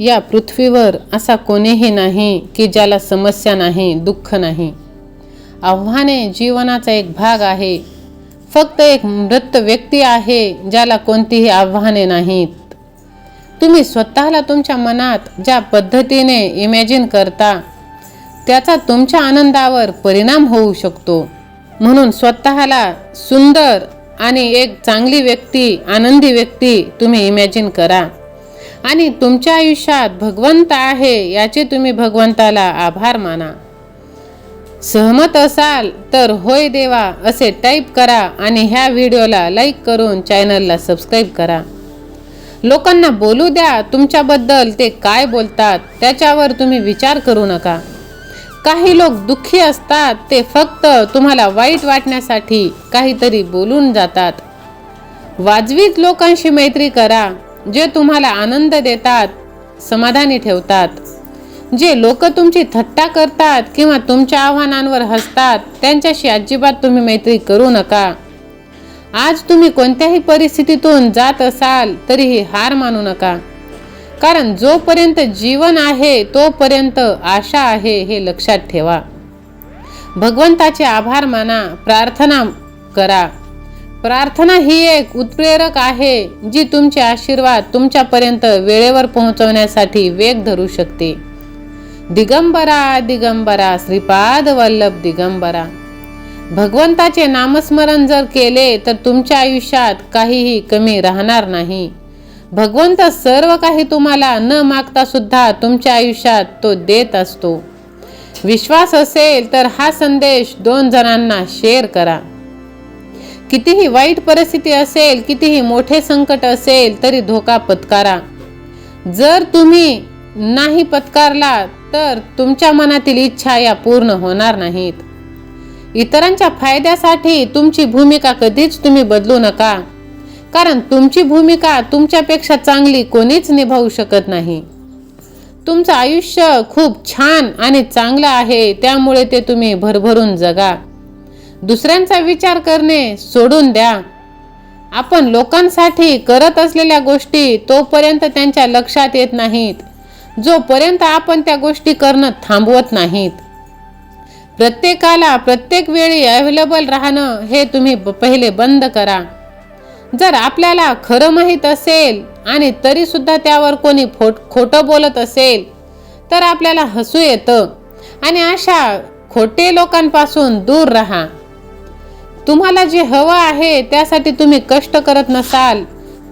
या पृथ्वीवर असा कोणीही नाही की ज्याला समस्या नाही दुःख नाही. आव्हाने जीवनाचा एक भाग आहे. फक्त एक मृत व्यक्ती आहे ज्याला कोणतीही आव्हाने नाहीत. तुम्ही स्वतःला तुमच्या मनात ज्या पद्धतीने इमॅजिन करता त्याचा तुमच्या आनंदावर परिणाम होऊ शकतो. म्हणून स्वतःला सुंदर आणि एक चांगली व्यक्ती आनंदी व्यक्ती तुम्ही इमॅजिन करा. आणि तुमच्या आयुष्यात भगवंत आहे याचे तुम्ही भगवंताला आभार माना. सहमत असाल तर होय देवा असे टाईप करा आणि ह्या व्हिडिओला लाईक करून चॅनलला सबस्क्राईब करा. लोकांना बोलू द्या तुमच्याबद्दल ते काय बोलतात त्याच्यावर तुम्ही विचार करू नका. काही लोक दुःखी असतात ते फक्त तुम्हाला वाईट वाटण्यासाठी काहीतरी बोलून जातात. वाजवीत लोकांशी मैत्री करा जे तुम्हाला आनंद देतात समाधानी ठेवतात. जे लोक तुमची थट्टा करतात किंवा तुमच्या आव्हानांवर हसतात त्यांच्याशी अजिबात तुम्ही मैत्री करू नका. आज तुम्ही कोणत्याही परिस्थितीतून जात असाल तरीही हार मानू नका. कारण जोपर्यंत जीवन आहे तोपर्यंत आशा आहे हे लक्षात ठेवा. भगवंताचे आभार माना प्रार्थना करा. प्रार्थना ही एक उत्प्रेरक आहे जी तुमचे आशीर्वाद तुमच्यापर्यंत वेळेवर पोहोचवण्यासाठी वेग धरू शकते. दिगंबरा दिगंबरा श्रीपाद वल्लभ दिगंबरा. भगवंताचे नामस्मरण जर केले तर तुमच्या आयुष्यात काहीही कमी राहणार नाही. भगवंत सर्व काही तुम्हाला न मागता सुद्धा तुमच्या आयुष्यात तो देत असतो. विश्वास असेल तर हा संदेश दोन जणांना शेअर करा. कितीही वाईट परिस्थिती असेल कितीही मोठे संकट असेल तरी धोका पत्कारा. जर तुम्ही नाही पत्कारला तर तुमच्या मनातील इच्छा या पूर्ण होणार नाहीत. इतरांच्या फायद्यासाठी तुमची भूमिका कधीच तुम्ही बदलू नका. कारण तुमची भूमिका तुमच्यापेक्षा चांगली कोणीच निभावू शकत नाही. तुमचं आयुष्य खूप छान आणि चांगलं आहे त्यामुळे ते तुम्ही भरभरून जगा. दुसऱ्यांचा विचार करणे सोडून द्या. आपण लोकांसाठी करत असलेल्या गोष्टी तोपर्यंत त्यांच्या लक्षात येत नाहीत. जोपर्यंत आपण त्या गोष्टी करणं थांबवत नाहीत. प्रत्येकाला प्रत्येक वेळी अवेलेबल राहणं हे तुम्ही ब- पहिले बंद करा. जर आपल्याला खरं माहीत असेल आणि तरीसुद्धा त्यावर कोणी फोट खोटं बोलत असेल तर आपल्याला हसू येतं. आणि अशा खोटे लोकांपासून दूर राहा. तुम्हाला जे हवं आहे त्यासाठी तुम्ही कष्ट करत नसाल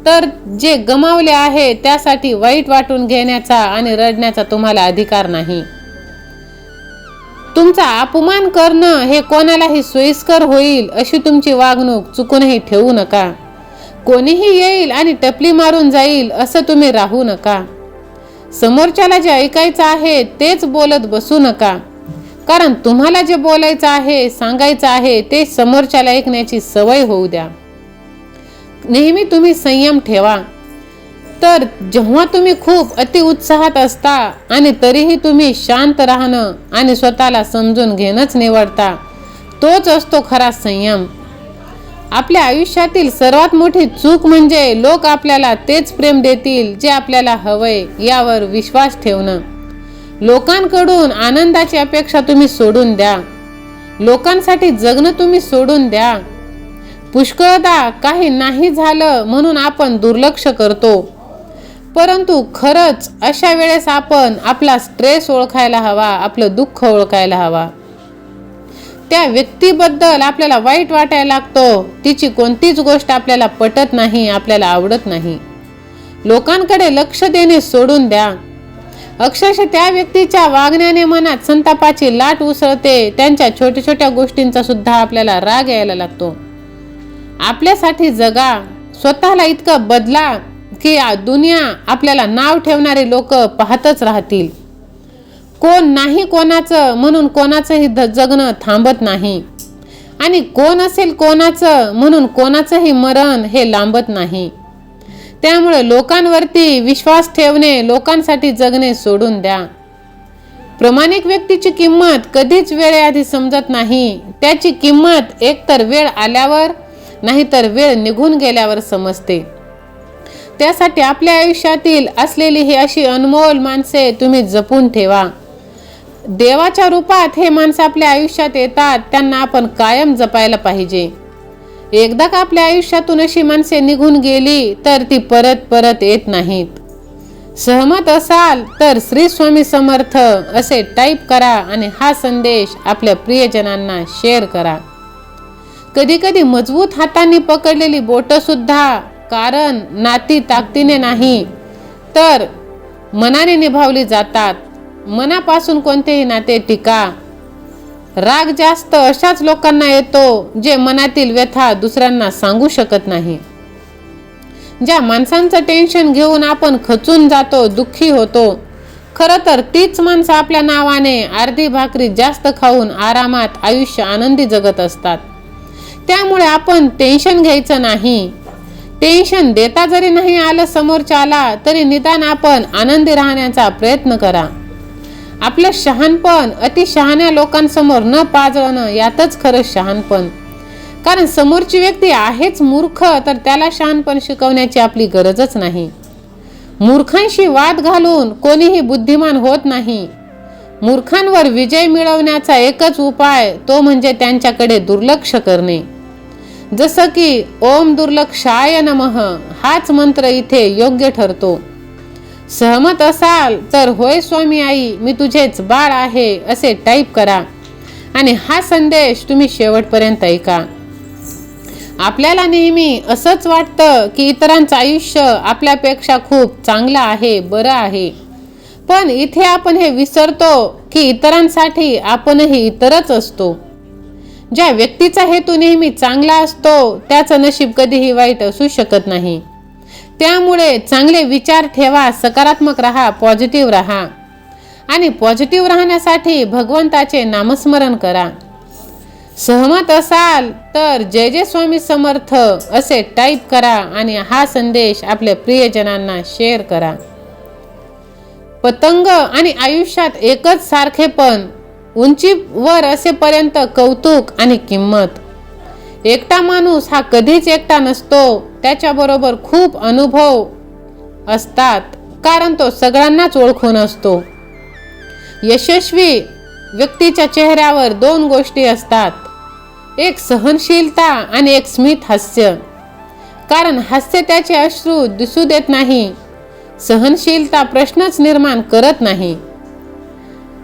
तर जे गमावले आहे त्यासाठी वाईट वाटून घेण्याचा आणि रडण्याचा तुम्हाला अधिकार नाही. तुमचा अपमान करणं हे कोणालाही सोयीस्कर होईल अशी तुमची वागणूक चुकूनही ठेवू नका. कोणीही येईल आणि टपली मारून जाईल असं तुम्ही राहू नका. समोरच्याला जे ऐकायचं आहे तेच बोलत बसू नका. कारण तुम्हाला जे बोलायचं आहे सांगायचं आहे ते समोरच्याला ऐकण्याची सवय होऊ द्या. नेहमी तुम्ही संयम ठेवा. तर जेव्हा तुम्ही खूप अति उत्साहात असता आणि तरीही तुम्ही शांत राहणं आणि स्वतःला समजून घेणंच निवडता तोच असतो खरा संयम. आपल्या आयुष्यातील सर्वात मोठी चूक म्हणजे लोक आपल्याला तेच प्रेम देतील जे आपल्याला हवंय यावर विश्वास ठेवणं. लोकांकडून आनंदाची अपेक्षा तुम्ही सोडून द्या. लोकांसाठी जगणं तुम्ही सोडून द्या. पुष्कळदा काही नाही झालं म्हणून आपण दुर्लक्ष करतो. परंतु खरंच अशा वेळेस आपण आपला स्ट्रेस ओळखायला हवा आपलं दुःख ओळखायला हवा. त्या व्यक्तीबद्दल आपल्याला वाईट वाटायला लागतो. तिची कोणतीच गोष्ट आपल्याला पटत नाही आपल्याला आवडत नाही. लोकांकडे लक्ष देणे सोडून द्या. अक्षरशः त्या व्यक्तीच्या वागण्याने मनात संतापाची लाट उसळते. त्यांच्या छोट्या छोट्या गोष्टींचा सुद्धा आपल्याला राग यायला लागतो. आपल्यासाठी जगा स्वतःला इतकं बदला की दुनिया आपल्याला नाव ठेवणारे लोक पाहतच राहतील. कोण नाही कोणाचं म्हणून कोणाचंही जगणं थांबत नाही. आणि कोण असेल कोणाचं म्हणून कोणाचंही मरण हे लांबत नाही. त्यामुळे लोकांवरती विश्वास ठेवणे लोकांसाठी जगणे सोडून द्या. प्रमाणिक व्यक्तीची किंमत कधीच वेळेआधी समजत नाही. त्याची किंमत एकतर वेळ आल्यावर नाहीतर वेळ निघून गेल्यावर समजते. त्यासाठी आपल्या आयुष्यातील असलेली ही अशी अनमोल माणसे तुम्ही जपून ठेवा. देवाच्या रूपात हे माणसं आपल्या आयुष्यात येतात त्यांना आपण कायम जपायला पाहिजे. एकदा का आपल्या आयुष्यातून अशी माणसे निघून गेली तर ती परत परत येत नाहीत. सहमत असाल तर श्री स्वामी समर्थ असे टाईप करा आणि हा संदेश आपल्या प्रियजनांना शेअर करा. कधी कधी मजबूत हातांनी पकडलेली बोट सुद्धा कारण नाती ताकदीने नाही तर मनाने निभावली जातात. मनापासून कोणतेही नाते टिका. राग जास्त अशाच लोकांना येतो जे मनातील व्यथा दुसऱ्यांना सांगू शकत नाही. ज्या माणसांचं टेन्शन घेऊन आपण खचून जातो दुःखी होतो खरं तर तीच माणसं आपल्या नावाने अर्धी भाकरी जास्त खाऊन आरामात आयुष्य आनंदी जगत असतात. त्यामुळे आपण टेन्शन घ्यायचं नाही. टेन्शन देता जरी नाही आलं समोरच्याला तरी निदान आपण आनंदी राहण्याचा प्रयत्न करा. आपलं शहाणपण अति शहाण्या लोकांसमोर न पाजळणं यातच खरं शहाणपण. कारण समोरची व्यक्ती आहेच मूर्ख तर त्याला शहाणपण शिकवण्याची आपली गरजच नाही. मूर्खांशी वाद घालून कोणीही बुद्धिमान होत नाही. मूर्खांवर विजय मिळवण्याचा एकच उपाय तो म्हणजे त्यांच्याकडे दुर्लक्ष करणे. जसं की ओम दुर्लक्षाय नमः हाच मंत्र इथे योग्य ठरतो. सहमत असाल तर होय स्वामी आई मी तुझेच बाळ आहे असे टाईप करा. आणि हा संदेश तुम्ही शेवटपर्यंत ऐका. आपल्याला नेहमी असंच वाटतं की इतरांचं आयुष्य आपल्यापेक्षा खूप चांगलं आहे बरं आहे. पण इथे आपण हे विसरतो की इतरांसाठी आपणही इतरच असतो. ज्या व्यक्तीचा हेतू नेहमी चांगला असतो त्याचं नशीब कधीही वाईट असू शकत नाही. त्यामुळे चांगले विचार ठेवा सकारात्मक राहा पॉझिटिव्ह राहा. आणि पॉझिटिव्ह राहण्यासाठी भगवंताचे नामस्मरण करा. सहमत असाल तर जय जय स्वामी समर्थ असे टाईप करा आणि हा संदेश आपल्या प्रियजनांना शेअर करा. पतंग आणि आयुष्यात एकच सारखेपण उंचीवर असेपर्यंत कौतुक आणि किंमत. एकटा माणूस हा कधीच एकटा नसतो त्याच्याबरोबर खूप अनुभव असतात कारण तो सगळ्यांनाच ओळखून असतो. यशस्वी व्यक्तीच्या चेहऱ्यावर दोन गोष्टी असतात. एक सहनशीलता आणि एक स्मित हास्य. कारण हास्य त्याचे अश्रू दिसू देत नाही सहनशीलता प्रश्नच निर्माण करत नाही.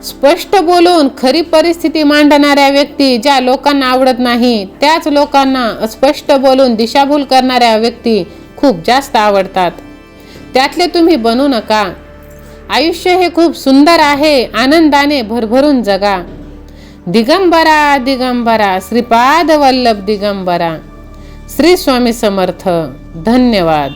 स्पष्ट बोलून खरी परिस्थिती मांडणाऱ्या व्यक्ती ज्या लोकांना आवडत नाही त्याच लोकांना अस्पष्ट बोलून दिशाभूल करणाऱ्या व्यक्ती खूप जास्त आवडतात. त्यातले तुम्ही बनू नका. आयुष्य हे खूप सुंदर आहे आनंदाने भरभरून जगा. दिगंबरा दिगंबरा श्रीपाद वल्लभ दिगंबरा. श्री स्वामी समर्थ. धन्यवाद.